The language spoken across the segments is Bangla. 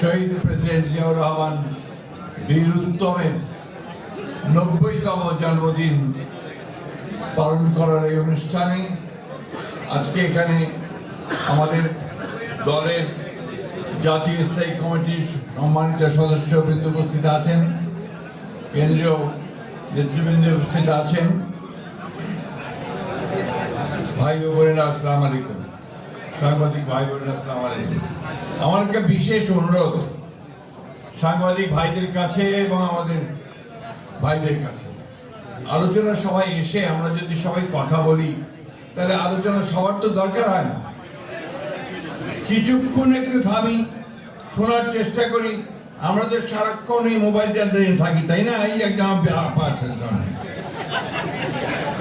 শহীদ প্রেসিডেন্ট জিয়াউর রহমান বীর উত্তমের নব্বইতম জন্মদিন পালন করার এই অনুষ্ঠানে আজকে এখানে আমাদের দলের জাতীয় স্থায়ী কমিটির সম্মানিত সদস্য বৃন্দ উপস্থিত আছেন কেন্দ্রীয় নেতৃবৃন্দ উপস্থিত আছেন ভাই ও বোনেরা আসসালাম আলাইকুম সাংবাদিক ভাই বোনেরা আসসালাম আলাইকুম আমার একটা বিশেষ অনুরোধ। সাংবাদিক ভাইদের কাছে এবং আমাদের ভাইদের কাছে। আলোচনা সবাই এসে আমরা যদি সবাই কথা বলি, তাহলে আলোচনা সবার তো দরকার হয় না। কিছুক্ষণ একটু থামি, শোনার চেষ্টা করি। আমরা তো সারাক্ষণ এই মোবাইল নিয়ে থাকি, তাই না? এই একদম।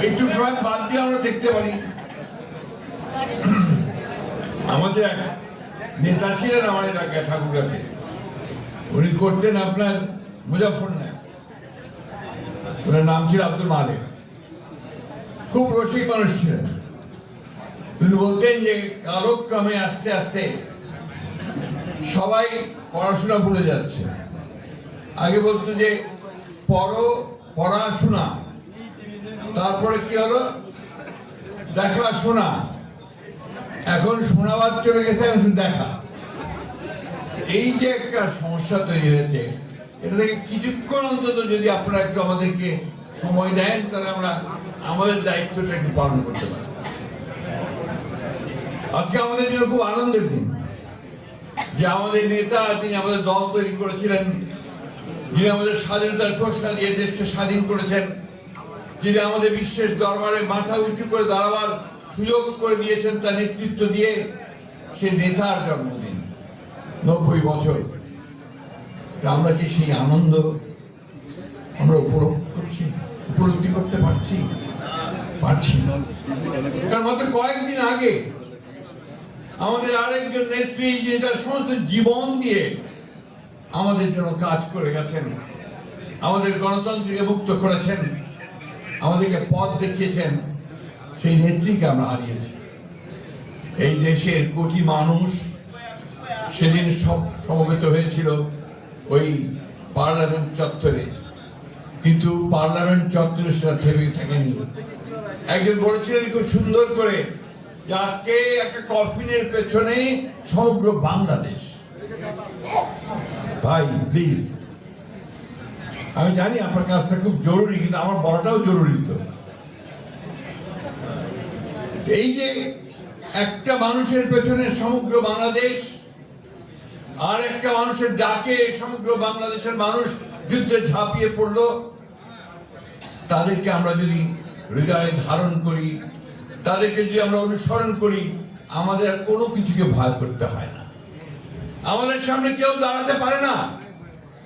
একটু সময় বাদ দিয়ে আমরা দেখতে পারি। আমাদের নেতা ছিলেন আমার এলাকায় ঠাকুরাতে উনি করতেন আপনার মুজাফর নায়ক ওনার নাম ছিল আব্দুল মালিক। খুব রসিক মানুষ ছিলেন। তিনি বলতেন যে কালক্রমে আস্তে আস্তে সবাই পড়াশোনা ভুলে যাচ্ছে। আগে বলতো যে, পড়ো, পড়াশোনা। তারপরে কি হলো? দেখা শোনা এখন শোনাবাদ চলে গেছে, এখন দেখা। এই যে একটা সমস্যা তৈরি হয়েছে, এটা থেকে কিছুক্ষণ অন্তত যদি আপনারা একটু আমাদেরকে সময় দেন, তাহলে আমরা আমাদের দায়িত্বটা একটু পালন করতে পারি। আজকে আমাদের জন্য খুব আনন্দের দিন। যে আমাদের নেতা, তিনি আমাদের দল তৈরি করেছিলেন, যিনি আমাদের স্বাধীনতার ঘোষণা দিয়ে দেশকে স্বাধীন করেছেন, যিনি আমাদের বিশ্বের দরবারে মাথা উঁচু করে দাঁড়াবার সুযোগ করে দিয়েছেন তার নেতৃত্ব দিয়ে সে নেতার জন্মদিন, নব্বই বছর। আমরা কি সেই আনন্দ আমরা উপলব্ধ করছি, উপলব্ধি করতে পারছি? পারছি কারণ মাত্র কয়েকদিন আগে আমাদের আরেকজন নেত্রী, যিনি তার সমস্ত জীবন দিয়ে আমাদের জন্য কাজ করে গেছেন, আমাদের গণতন্ত্রকে মুক্ত করেছেন, আমাদেরকে পথ দেখিয়েছেন সেই নেত্রীকে আমরা হারিয়েছি। এই দেশের কোটি মানুষ সেদিন সব সমবেত হয়েছিল ওই পার্লামেন্ট চত্বরে। কিন্তু পার্লামেন্ট চত্বরে সেটা থেমে থাকেনি। একজন বলেছিলেন, খুব সুন্দর করে যে আজকে একটা কফিনের পেছনে সমগ্র বাংলাদেশ। ভাই প্লিজ আমি জানি আপনার কাজটা খুব জরুরি, কিন্তু আমার বলাটাও জরুরি তো। এই যে একটা মানুষের পেছনে সমগ্র বাংলাদেশ আর একটা মানুষের ডাকে সমগ্র বাংলাদেশের মানুষ যুদ্ধে ঝাঁপিয়ে পড়ল, তাদেরকে আমরা যদি হৃদয়ে ধারণ করি, তাদেরকে যদি আমরা অনুসরণ করি, আমাদের আর কোনো কিছুকে ভয় করতে হয় না। আমাদের সামনে কেউ দাঁড়াতে পারে না,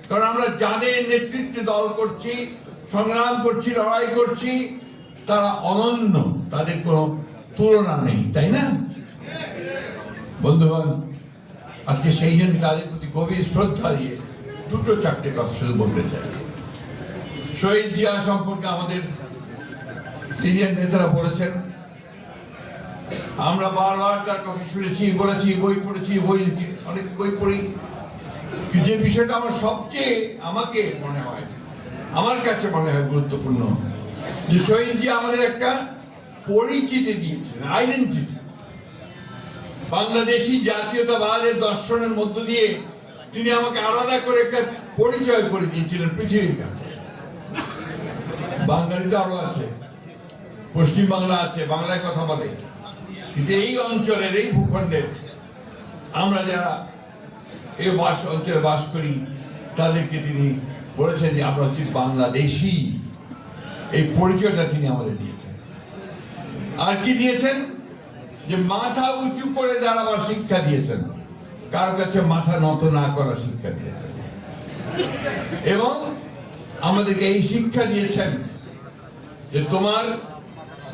কারণ আমরা যাদের নেতৃত্বে দল করছি, সংগ্রাম করছি, লড়াই করছি, তারা অনন্য, তাদের কোনো তুলনা নেই তাই না? বন্ধুগণ, আজকে সেই জন্য তাদের প্রতি গভীর শ্রদ্ধা দিয়ে দুটো চারটে কথা শুধু বলতে চাই। শহীদ জিয়া সম্পর্কে আমাদের সিনিয়র নেতারা বলেছেন, আমরা বারবার তার কথা শুনেছি, বলেছি, বই পড়েছি, বই অনেক বই পড়ি। যে বিষয়টা আমার সবচেয়ে আমাকে মনে হয়, আমার কাছে মনে হয় গুরুত্বপূর্ণ, যে শহীদ জিয়া আমাদের একটা পরিচিতি দিয়েছেন আইডেন্টিটি বাংলাদেশি জাতীয়তাবাদের দর্শনের মধ্য দিয়ে তিনি আমাকে আলাদা করে একটা পরিচয় করে দিয়েছিলেন পৃথিবীর কাছে। বাঙালি তো আরও আছে, পশ্চিম বাংলা আছে, বাংলায় কথা বলে। কিন্তু এই অঞ্চলের, এই ভূখণ্ডের আমরা যারা এই বাস অঞ্চলে বাস করি, তাদেরকে তিনি বলেছেন যে আমরা হচ্ছি বাংলাদেশি। এই পরিচয়টা তিনি আমাদের দিয়েছেন। আর কি দিয়েছেন? যে মাথা উঁচু করে দাঁড়াবার শিক্ষা দিয়েছেন। কারও কাছে মাথা নত না করার শিক্ষা দিয়েছেন। এবং আমাদেরকে এই শিক্ষা দিয়েছেন যে তোমার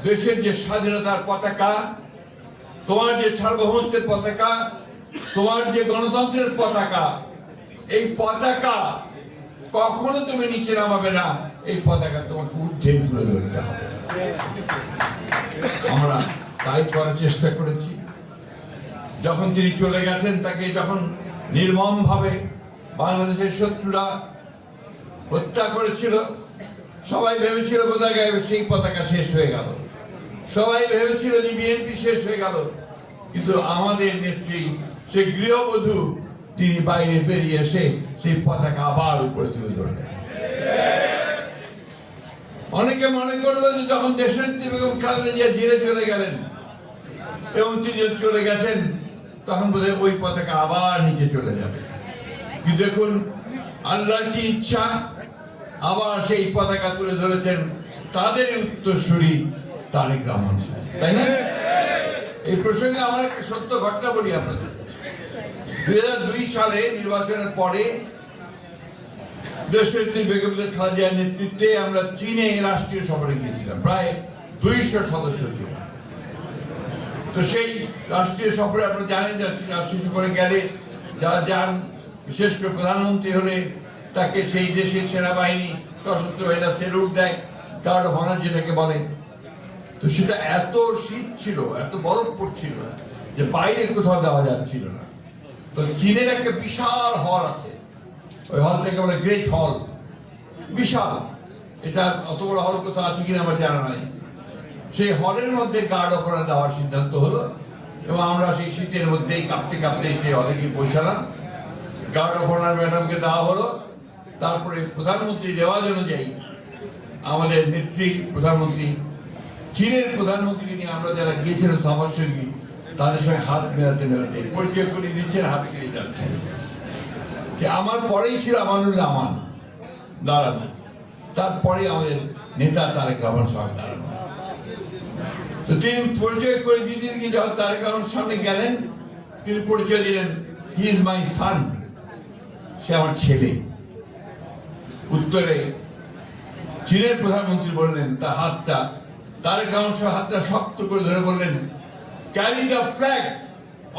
দেশের যে স্বাধীনতার পতাকা, তোমার যে সার্বভৌমত্বের পতাকা, তোমার যে গণতন্ত্রের পতাকা, এই পতাকা কখনো তুমি নিচে নামাবে না। এই পতাকা তোমাকে ঊর্ধ্বে তুলে ধরতে হবে। আমরা তাই করার চেষ্টা করেছি। যখন তিনি চলে গেছেন, তাকে যখন নির্মম ভাবে বাংলাদেশের শত্রুরা হত্যা করেছিল, সবাই ভেবেছিল বোধহয় সেই পতাকা শেষ হয়ে গেল। সবাই ভেবেছিল যে বিএনপি শেষ হয়ে গেল। কিন্তু আমাদের নেত্রী সে গৃহবধূ, তিনি বাইরে বেরিয়ে এসে সেই পতাকা আবার উপরে তুলে ধরলেন। অনেকে মনে করল যে যখন দেশনেত্রী বেগম খালেদা জিয়া জেলে চলে গেলেন এবং তিনি চলে গেছেন, তখন বোধহয় ওই পতাকা আবার নিচে চলে যাবে। কিন্তু দেখুন, আল্লাহর কি ইচ্ছা? আবার সেই পতাকা তুলে ধরেছেন তাদের উত্তরসূরি তারেক রহমান তাই না? এই প্রসঙ্গে আমার একটা সত্য ঘটনা বলি আপনাদের। দুই হাজার দুই সালে নির্বাচনের পরে দেশনেত্রী বেগম খালেদা জিয়ার নেতৃত্বে আমরা চীনে রাষ্ট্রীয় সফরে গিয়েছিলাম, প্রায় দুইশো সদস্য ছিল। তো সেই রাষ্ট্রীয় সফরে আপনারা জানেন রাষ্ট্রীয় সফরে গেলে যারা যান, বিশেষ করে প্রধানমন্ত্রী হলে তাকে সেই দেশের সেনাবাহিনী, সশস্ত্র বাহিনীরা সেলুট দেয় গার্ড অফ অনার যেটাকে বলে। তো সেটা এত শীত ছিল, এত বরফ পড়ছিল যে বাইরে কোথাও দেওয়া যাচ্ছিল না। তো চীনের একটা বিশাল হল আছে ওই হলটাকে বলে গ্রেট হল বিশাল। এটা অত বড় হল কোথাও আছে কিনা আমার জানা নাই। সেই হলের মধ্যে গার্ড অফার দেওয়ার সিদ্ধান্ত হলো এবং আমরা সেই শীতের মধ্যেই কাঁপতে কাঁপতে সেই হলে গিয়ে পৌঁছালাম। গার্ড অফ অনার ম্যাডামকে দেওয়া হলো। তারপরে প্রধানমন্ত্রী রেওয়াজ অনুযায়ী আমাদের নেত্রী প্রধানমন্ত্রী, চীনের প্রধানমন্ত্রী নিয়ে আমরা যারা গিয়েছিলাম সবার সঙ্গী, তাদের সঙ্গে হাত মেলাতে মেলাতে, পরিচয় করে দিচ্ছেন, হাত ফিরে যাচ্ছেন। যে আমার পরেই ছিল আমানুল্লাহ আমান। দাঁড়ানো। তারপরে আমাদের নেতা তারেক রহমান সাহেব দাঁড়ানো। তো তিনি পরিচয় করে দিয়ে দিন কিন্তু যখন তারেক রহমান সামনে গেলেন। তিনি পরিচয় দিলেন হি ইজ মাই সান সে আমার ছেলে। উত্তরে চীনের প্রধানমন্ত্রী বললেন, তার হাতটা, তারেক রহমান সাহেব হাতটা শক্ত করে ধরে বললেন carry the flag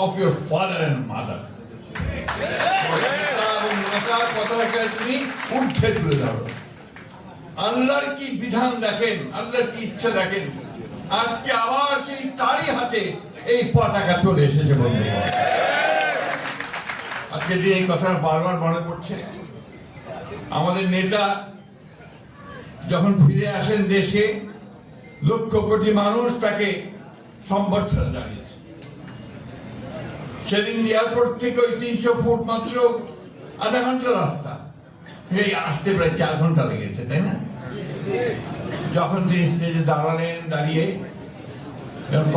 of your father and mother পতাকা তুমি উঠে তুলে ধরো আল্লাহর কি বিধান দেখেন, আল্লাহর কি ইচ্ছা দেখেন? আজকে আবার সেই তারই হাতে এই পতাকা চলে এসেছে, বন্ধু। আজকে যে এই কথাটা বারবার মনে পড়ছে। আমাদের নেতা যখন ফিরে আসেন দেশে, লক্ষ কোটি মানুষ তাকে সম্বর্ধনা জানিয়েছে। সেদিন এয়ারপোর্ট থেকে ওই তিনশো ফুট মাত্র আধা ঘণ্টা রাস্তা। এই আসতে প্রায় চার ঘণ্টা লেগেছে, তাই না? যখন তিনি স্টেজে দাঁড়ালেন, দাঁড়িয়ে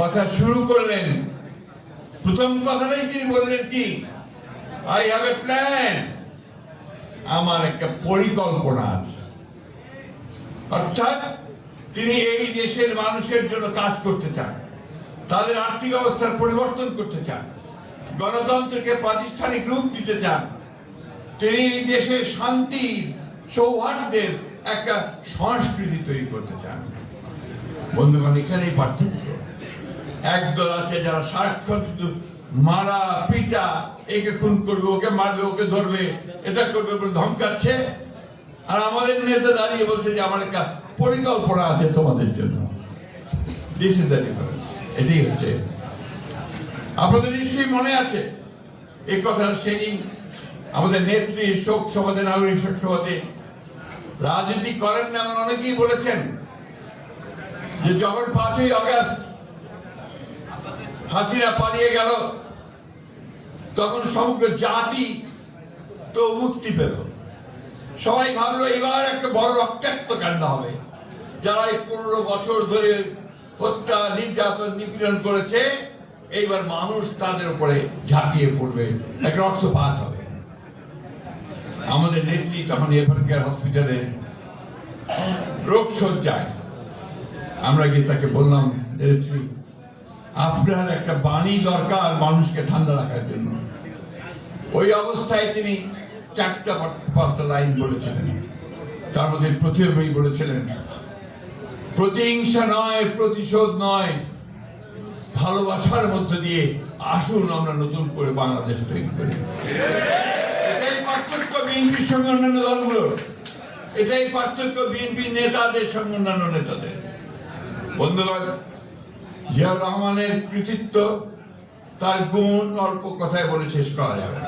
কথা শুরু করলেন, প্রথম কথাটাই তিনি বললেন কি? আই হ্যাভ এ প্ল্যান আমার একটা পরিকল্পনা আছে। অর্থাৎ তিনি এই দেশের মানুষের জন্য কাজ করতে চান, তাদের আর্থিক অবস্থার পরিবর্তন করতে চান, গণতন্ত্রকে প্রাতিষ্ঠানিক রূপ দিতে চান তিনি এই দেশে শান্তি সৌহার্দ্যের একটা সংস্কৃতি তৈরি করতে চান। বন্ধুগণ, এখানেই পার্থক্য। একদল আছে যারা সারাক্ষণ শুধু মারা, পিটা, একে খুন করবে, ওকে মারবে, ওকে ধরবে, এটা করবে বলে ধমকাচ্ছে। আর আমাদের নেতা দাঁড়িয়ে বলছে যে, আমার একটা পরিকল্পনা আছে তোমাদের জন্য। দিস ইজ দ্য ডিফারেন্স এটাই হচ্ছে। আপনাদের নিশ্চয়ই মনে আছে এই কথা সেদিন আমাদের নেত্রী শোক সভাতে নাগরিক শোক সভাতে রাজনীতি করেন না এমন অনেকেই বলেছেন যে যখন পাঁচই অগাস্ট হাসিনা পালিয়ে গেল, তখন সমগ্র জাতি তো মুক্তি পেল। সবাই ভাবলো এবার একটা বড় রক্তাক্ত কাণ্ড হবে। যারা এই পনেরো বছর ধরে হত্যা, নির্যাতন, নিপীড়ন করেছে, এইবার মানুষ তাদের উপরে ঝাঁপিয়ে পড়বে, এক রক্তপাত হবে। আমাদের নেত্রী তখন এভারকেয়ার হসপিটালে রোগ সজ্জায়। আমরা গিয়ে তাকে বললাম নেত্রী, আপনার একটা বাণী দরকার মানুষকে ঠান্ডা রাখার জন্য। ওই অবস্থায় তিনি চারটা পাঁচটা লাইন বলেছিলেন। তার মধ্যে প্রতিরোধী বলেছিলেন, প্রতিহিংসা নয়, প্রতিশোধ নয়। ভালোবাসার মধ্য দিয়ে আসুন, আমরা নতুন করে বাংলাদেশ তৈরি করি। পার্থক্য বিএনপির সঙ্গে অন্যান্য দলগুলোর। এটাই পার্থক্য বিএনপি নেতাদের সঙ্গে অন্যান্য নেতাদের। বন্ধুগণ, জিয়াউর রহমানের কৃতিত্ব, তার গুণ অল্প কথায় বলে শেষ করা যাবে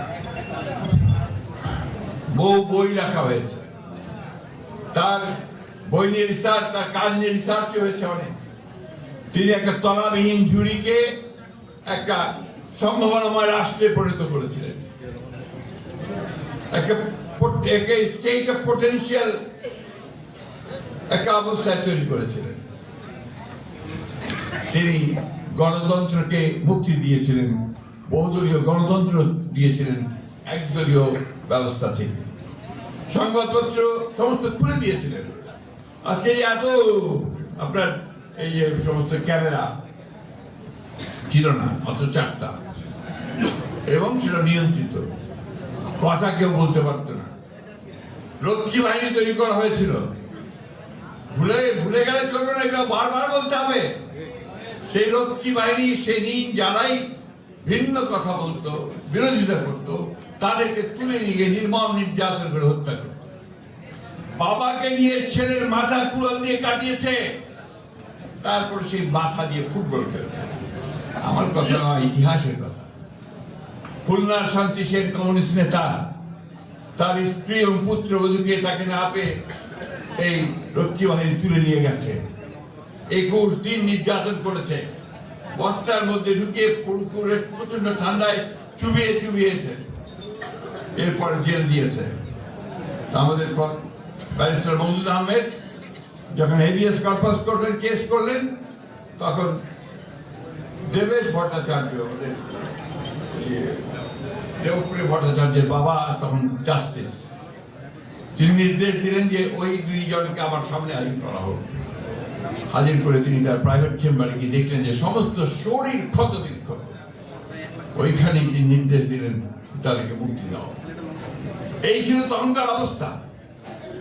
বহু বই রাখা হয়েছে। তার বই নিয়ে রিসার্চ, তার কাজ নিয়ে রিসার্চ হয়েছে অনেক। তিনি একটা তলাবিহীন ঝুড়িকে একটা সম্ভাবনাময় রাষ্ট্রে পরিণত করেছিলেন। একটা স্টেট অফ একটা অবস্থায় তৈরি করেছিলেন। তিনি গণতন্ত্রকে মুক্তি দিয়েছিলেন, বহুদলীয় গণতন্ত্র দিয়েছিলেন, একদলীয় ব্যবস্থা থেকে। সংবাদপত্র সমস্ত খুলে দিয়েছিলেন। আজকে এত আপনার এই যে সমস্ত ক্যামেরা ছিল না অত চারটা এবং সেটা নিয়ন্ত্রিত। কথা কেউ বলতে পারতো না। রক্ষী বাহিনী তৈরি করা হয়েছিল। ভুলে ভুলে গেলে চলবে না, এগুলো বারবার বলতে হবে। সেই রক্ষী বাহিনী সেদিন যারাই ভিন্ন কথা বলতো, বিরোধিতা করতো, তাদেরকে তুলে নিয়ে নির্মম নির্যাতন করে হত্যা করত। বাবাকে নিয়ে ছেলের মাথা কুড়াল দিয়ে কাটিয়েছে। তারপর সেই মাথা দিয়ে ফুটবল খেলেছে। আমার কথা ইতিহাসের কথা। খুলনার শান্তি সেন কমিউনিস্ট নেতা তার স্ত্রী এবং পুত্র বধূকে তাকে না পেয়ে এই রক্ষী বাহিনী তুলে নিয়ে গেছে। একুশ দিন নির্যাতন করেছে। বস্তার মধ্যে ঢুকিয়ে পুরো প্রচণ্ড ঠান্ডায় চুবিয়ে চুবিয়েছে। এরপর জেল দিয়েছে। আমাদের ব্যারিস্টার মমদুদ আহমেদ যখন হেভিয়াস কর্পাস করলেন কেস করলেন তখন দেবেশ ভট্টাচার্য আমাদের ইয়ে, দেবপ্রিয় ভট্টাচার্যের বাবা, তখন জাস্টিস তিনি নির্দেশ দিলেন যে ওই দুইজনকে আমার সামনে হাজির করা হোক। হাজির করে তিনি তার প্রাইভেট চেম্বারে গিয়ে দেখলেন যে সমস্ত শরীর ক্ষত বিক্ষত। ওইখানে তিনি নির্দেশ দিলেন, তাদেরকে মুক্তি দাও। এই ছিল তখনকার অবস্থা।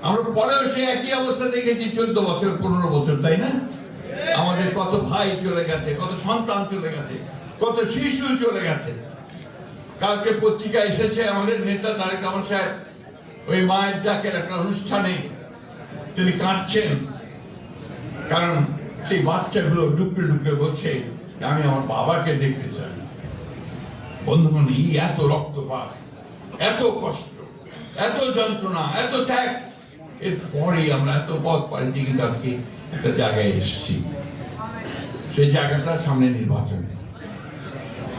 আমরা পরেও সে একই অবস্থা দেখেছি চোদ্দ বছর, পনেরো বছর, তাই না? আমাদের কত ভাই চলে গেছে, কত সন্তান চলে গেছে, কত শিশু চলে গেছে। কালকে পত্রিকা এসেছে আমাদের নেতা তারেক রহমান সাহেব। ওই মায়ের ডাকের একটা অনুষ্ঠানে তিনি কাঁদছেন। কারণ সেই বাচ্চাগুলো ডুকরে ডুকরে বলছে, আমি আমার বাবাকে দেখতে চাই। বন্ধুগণ, এই এত রক্তপাত, এত কষ্ট, এত যন্ত্রণা, এত ত্যাগ এরপরে আমরা এত পথ পাড়ি কিন্তু আজকে একটা জায়গায় এসেছি। সেই জায়গাটা সামনে নির্বাচন।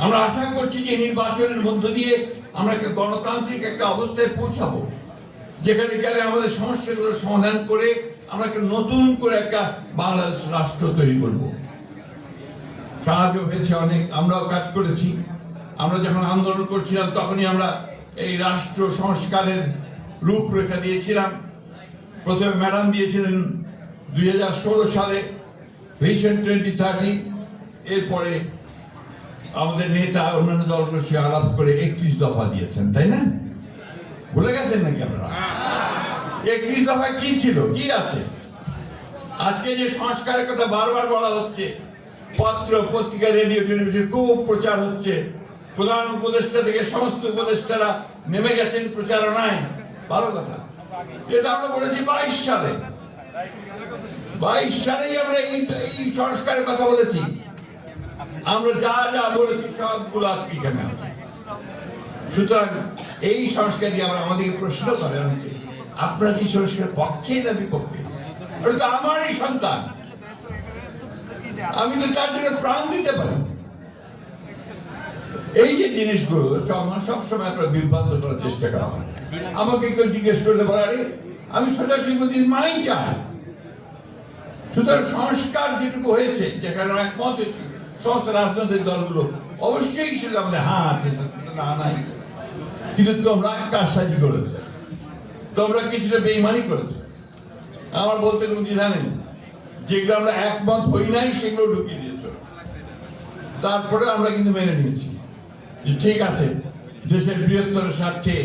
আমরা আশা করছি যে নির্বাচনের মধ্য দিয়ে আমরা গণতান্ত্রিক একটা অবস্থায় পৌঁছাবো, যেখানে গেলে আমাদের সমস্যাগুলো সমাধান করে আমরা একটা নতুন করে একটা বাংলাদেশ রাষ্ট্র তৈরি করব। কাজও হয়েছে অনেক, আমরাও কাজ করেছি। আমরা যখন আন্দোলন করছিলাম, তখনই আমরা এই রাষ্ট্র সংস্কারের রূপরেখা দিয়েছিলাম। প্রথমে ম্যাডাম দিয়েছিলেন দুই হাজার ষোলো সালে, ভিশন টোয়েন্টি থার্টি, এরপরে আমাদের নেতা অন্যান্য দলগুলোর সে আলাপ করে একত্রিশ দফা দিয়েছেন, তাই না? ভুলে গেছেন নাকি আপনারা? একত্রিশ দফায় কি ছিল? কি আছে? আজকে যে সংস্কারের কথা বারবার বলা হচ্ছে, পত্র, পত্রিকা, রেডিও, টেলিভিশন, খুব প্রচার হচ্ছে। প্রধান উপদেষ্টা থেকে সমস্ত উপদেষ্টারা নেমে গেছেন প্রচারণায় ভালো কথা। এটা আমরা বলেছি বাইশ সালে। বাইশ সালেই আমরা এই সংস্কারের কথা বলেছি। আমরা যা যা বলেছি সবগুলো আজকে এখানে আছে। সুতরাং এই সংস্কার দিয়ে আমরা আমাদেরকে প্রশ্ন করে অনেকে আপনারা কি সংস্কার পক্ষে না বিপক্ষে? ওটা তো আমারই সন্তান। আমি তো তার জন্য প্রাণ দিতে পারি। এই যে জিনিসগুলো আমার সবসময় আপনার বিভ্রান্ত করার চেষ্টা করা হয়। আমাকে কেউ জিজ্ঞেস করতে পারে আমি সোজাসুজি বলছি মাই চাই। সুতরাং সংস্কার যেটুকু হয়েছে, যেখানে একমত হয়েছে সমস্ত রাজনৈতিক দলগুলো অবশ্যই সেটা আমাদের হ্যাঁ আছে না, নাই। কিন্তু তোমরা কারসাজি করেছে। তোমরা কিছুটা বেইমানি করেছে। আমার বলতে কোনো দ্বিধা নেই। যেগুলো আমরা একমত হই নাই, সেগুলো ঢুকিয়ে দিয়েছ। তারপরে আমরা কিন্তু মেনে নিয়েছি যে ঠিক আছে, দেশের বৃহত্তর স্বার্থে,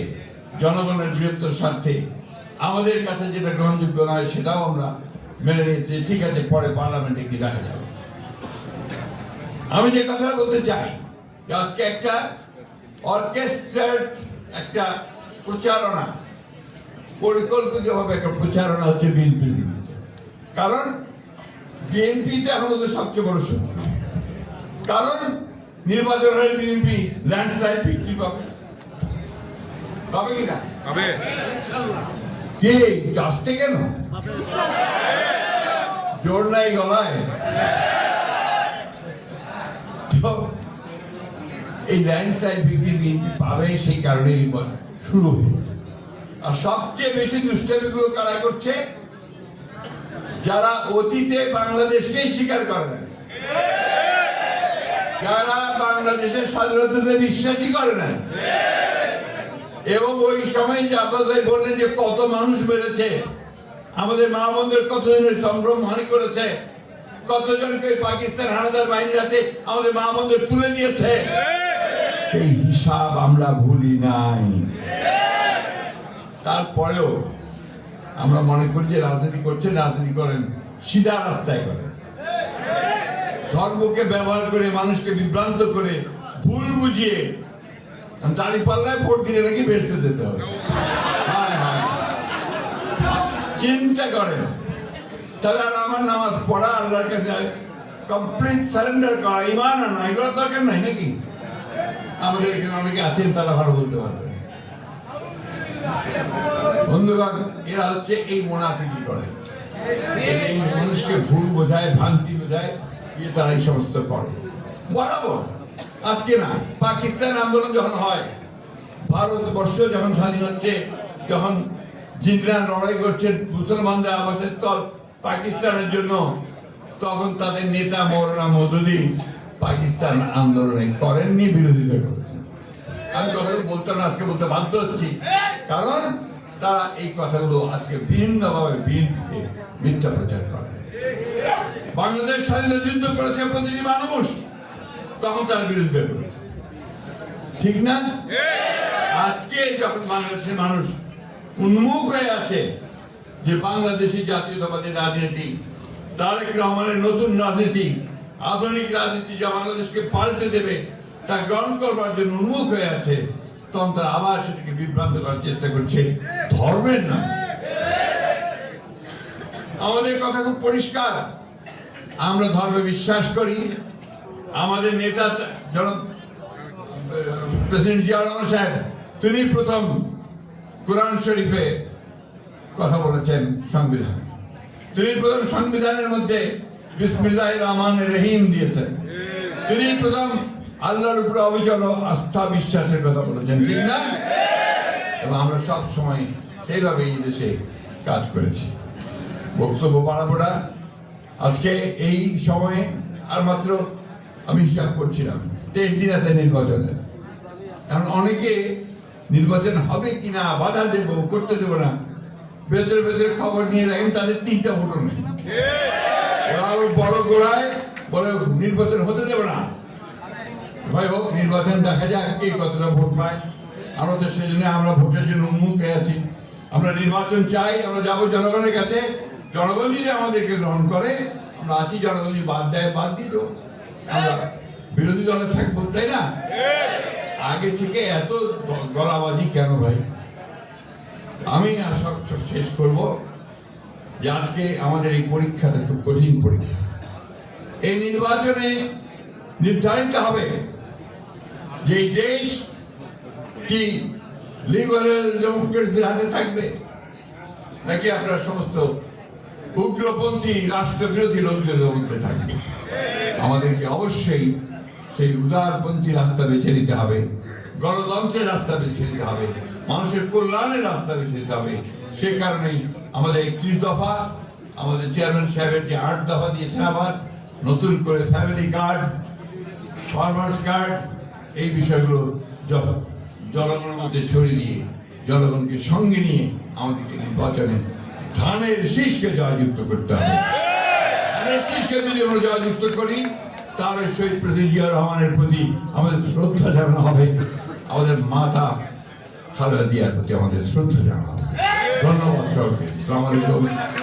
জনগণের বৃহত্তর স্বার্থে, আমাদের কাছে যেটা গ্রহণযোগ্য নয়, সেটাও আমরা মেনে নিয়েছি। ঠিক আছে, পরে পার্লামেন্টে গিয়ে দেখা যাবে। আমি যে কথাটা বলতে চাই আজকে একটা অর্কেস্ট্রার একটা প্রচারণা পরিকল্পিতভাবে একটা প্রচারণা হচ্ছে বিএনপির বিরুদ্ধে। কারণ বিএনপিতে এখন ওদের সবচেয়ে বড় শক্তি। কারণ নির্বাচন হলে বিএনপি ল্যান্ডস্লাইড বিক্রি পাবে। হবে কিনা? হবে কে? আসতে কেন? জোর নাই গলায়? এই ল্যান্ডস্লাইড বিক্রি পাবে সেই কারণে শুরু হয়েছে। আর সবচেয়ে বেশি দুষ্টামিগুলো কারা করছে? যারা অতীতে বাংলাদেশকে স্বীকার করে না যারা বাংলাদেশের স্বাধীনতাতে বিশ্বাসী করে না এবং ওই সময় যে ভাই বললেন যে কত মানুষ বেড়েছে আমাদের মা বোনদের কতজনের সম্ভ্রম হানি করেছে কতজনকে পাকিস্তান হানাদার বাহিনীর হাতে আমাদের মা বোনদের তুলে দিয়েছে সেই হিসাব আমরা ভুলি নাই। তারপরেও আমরা মনে করি যে রাজনীতি করছেন, রাজনীতি করেন, সিধা রাস্তায় করেন। ধর্মকে ব্যবহার করে, মানুষকে বিভ্রান্ত করে, ভুল বুঝিয়ে দাড়ি পাল্লায় ভোট দিলে নাকি বেসতে যেতে হবে। চিন্তা করেন। তাহলে আমার নামাজ পড়া আল্লাহর কাছে কমপ্লিট সারেন্ডার করা ইমান আনা, এগুলো দরকার নাই নাকি? আমাদের এখানে অনেকে আছেন, তারা ভালো বলতে পারবে। বন্ধুগণ, এরা হচ্ছে এই মোনাফিকি করে। এই মানুষকে ভুল বোঝায়, ভ্রান্তি বোঝায় যে তারা এই সমস্ত করে। বরাবর। আজকে না, পাকিস্তান আন্দোলন যখন হয়, ভারতবর্ষ যখন স্বাধীন হচ্ছে, যখন জিনরা লড়াই করছেন মুসলমানদের আবাসস্থল পাকিস্তানের জন্য তখন তাদের নেতা মৌলানা মদুদি পাকিস্তান আন্দোলনে করেননি, বিরোধিতা আমি কথাগুলো বলতাম না, আজকে বলতে বাধ্য হচ্ছি। কারণ তারা এই কথাগুলো আজকে মিথ্যা প্রচার করে। বাংলাদেশ স্বাধীনতা যুদ্ধ করেছে প্রতিটি মানুষ, তখন তার বিরুদ্ধে করেছে। ঠিক না? আজকে যখন বাংলাদেশের মানুষ উন্মুখ হয়ে আছে যে বাংলাদেশি জাতীয়তাবাদী রাজনীতি, তারেক রহমানের নতুন রাজনীতি, আধুনিক রাজনীতি যা বাংলাদেশকে পাল্টে দেবে, তা গ্রহণ করবার জন্য উন্মুখ হয়ে আছে, তখন তারা আবার সেটাকে বিভ্রান্ত করার চেষ্টা করছে। ধর্মের না আমাদের কথা খুব পরিষ্কার। আমরা ধর্মে বিশ্বাস করি। আমাদের নেতা জন প্রেসিডেন্ট জিয়া রহমান সাহেব, তিনি প্রথম কোরআন শরীফে কথা বলেছেন সংবিধান। তিনি প্রথম সংবিধানের মধ্যে বিসমিল্লাহ রহমান রহিম দিয়েছেন। তিনি প্রথম আল্লাহর উপরে অবিচল আস্থা বিশ্বাসের কথা বলেছেন, ঠিক না? এবং আমরা সব সময় সেইভাবে এই দেশে কাজ করেছি। বক্তব্য না। আজকে এই সময়ে আর মাত্র আমি হিসাব করছিলাম, তেইশ দিন আছে নির্বাচনের। কারণ অনেকে নির্বাচন হবে কিনা, বাধা দেব, করতে দেবো না। ভেতরে ভেতরে খবর নিয়ে রাখেন, তাদের তিনটা ভোটও নেই। আরও বড় গোড়ায় বলে নির্বাচন হতে দেবে না। ভাই হোক, নির্বাচন দেখা যাক কে কতটা ভোট পায়। আমরা তো সেই জন্য আমরা ভোটের জন্য উন্মুখ হয়ে আছি। আমরা নির্বাচন চাই, আমরা যাব জনগণের কাছে। জনগণ যদি আমাদেরকে গ্রহণ করে, আমরা আছি, জনগণ যদি বাদ দেয়, বাদ দেবো আমরা বিরোধী দলে থাকব, তাই না? আগে থেকে এত গলাবাজি কেন ভাই? আমি সব শেষ করব যে আজকে আমাদের এই পরীক্ষাটা খুব কঠিন পরীক্ষা। এই নির্বাচনে নির্ধারিত হবে যে দেশ কি লিবারেল ডেমোক্রেসির হাতে থাকবে, নাকি আপনার সমস্ত উগ্রপন্থী রাষ্ট্রবিরোধী লোকদের মধ্যে থাকবে। আমাদেরকে অবশ্যই সেই উদারপন্থী রাস্তা বেছে নিতে হবে। গণতন্ত্রের রাস্তা বেছে নিতে হবে, মানুষের কল্যাণের রাস্তা বেছে নিতে হবে। সে কারণেই আমাদের একত্রিশ দফা, আমাদের চেয়ারম্যান সাহেবের যে আট দফা দিয়েছেন আবার, নতুন করে ফ্যামিলি কার্ড ফার্মার্স কার্ড এই বিষয়গুলো জনগণের মধ্যে ছড়িয়ে দিয়ে, জনগণকে সঙ্গে নিয়ে আমাদেরকে নির্বাচনে ধানের শীষকে জয়যুক্ত করতে হবে। ধানের শীষকে যদি আমরা জয়যুক্ত করি, তাহলে শহীদ প্রেসিডেন্ট জিয়া রহমানের প্রতি আমাদের শ্রদ্ধা জানানো হবে। আমাদের মাতা খালেদা জিয়ার প্রতি আমাদের শ্রদ্ধা জানানো হবে ধন্যবাদ সবাইকে আসসালামু আলাইকুম